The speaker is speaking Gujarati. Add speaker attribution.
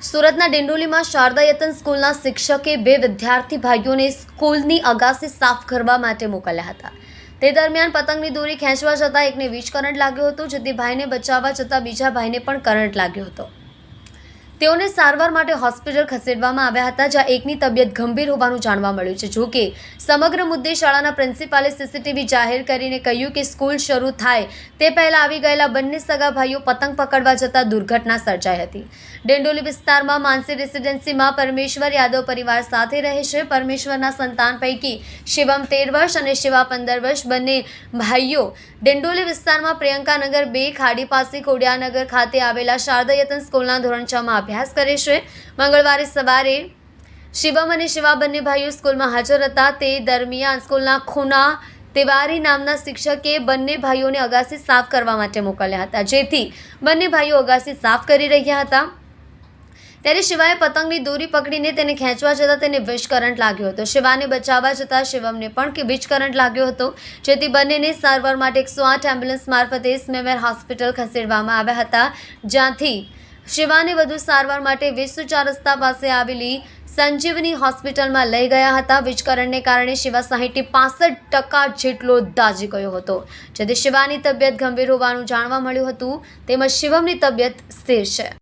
Speaker 1: સુરતના ડિંડોલીમાં શારદા યતન સ્કૂલના શિક્ષકે બે વિદ્યાર્થી ભાઈઓને સ્કૂલની અગાસી સાફ કરવા માટે મોકલ્યા હતા. તે દરમિયાન પતંગની દોરી ખેંચવા જતાં એકને વીજ કરંટ લાગ્યો હતો, જેથી ભાઈને બચાવવા જતાં બીજા ભાઈને પણ કરંટ લાગ્યો હતો. તેઓને સારવાર માટે હોસ્પિટલ ખસેડવામાં આવ્યા હતા, જ્યાં એકની તબિયત ગંભીર હોવાનું જાણવા મળ્યું છે. જોકે સમગ્ર મુદ્દે શાળાના પ્રિન્સિપાલે સીસીટીવી જાહેર કરીને કહ્યું કે સ્કૂલ શરૂ થાય તે પહેલાં આવી ગયેલા બંને સગા ભાઈઓ પતંગ પકડવા જતાં દુર્ઘટના સર્જાઈ હતી. ડેન્ડોલી વિસ્તારમાં માનસી રેસિડેન્સીમાં પરમેશ્વર યાદવ પરિવાર સાથે રહે છે. પરમેશ્વરના સંતાન પૈકી શિવમ તેર વર્ષ અને શિવા પંદર વર્ષ બંને ભાઈઓ ડેન્ડોલી વિસ્તારમાં પ્રિયંકાનગર બે ખાડી પાસે કોડિયાનગર ખાતે આવેલા શારદા યતન સ્કૂલના ધોરણ છમાં અભ્યાસ કરે છે. મંગળવારે સવારે શિવમ અને શિવા બંને ભાઈઓ સ્કૂલમાં હાજર હતા. તે દરમિયાન સ્કૂલના ખૂના તિવારી નામના શિક્ષકે બંને ભાઈઓને અગાસી સાફ કરવા માટે મોકલ્યા હતા. જેથી બંને ભાઈઓ અગાસી સાફ કરી રહ્યા હતા. ત્યારે શિવાએ પતંગની દોરી પકડીને તેને ખેંચવા જતાં તેને વીજ કરંટ લાગ્યો હતો. શિવાને બચાવવા જતાં શિવમને પણ કે વીજ કરંટ લાગ્યો હતો. જેથી બંનેને સારવાર માટે એકસો આઠ એમ્બ્યુલન્સ મારફતે સ્મેમેર હોસ્પિટલ ખસેડવામાં આવ્યા હતા. જ્યાંથી શિવાને વધુ સારવાર માટે વિશ્વ ચાર રસ્તા પાસે આવેલી સંજીવની હોસ્પિટલમાં લઈ ગયા હતા. વીજકરણને કારણે શિવા સાહીઠથી પાસઠ ટકા જેટલો દાઝી ગયો હતો. જેથી શિવાની તબિયત ગંભીર હોવાનું જાણવા મળ્યું હતું. તેમજ શિવમની તબિયત સ્થિર છે.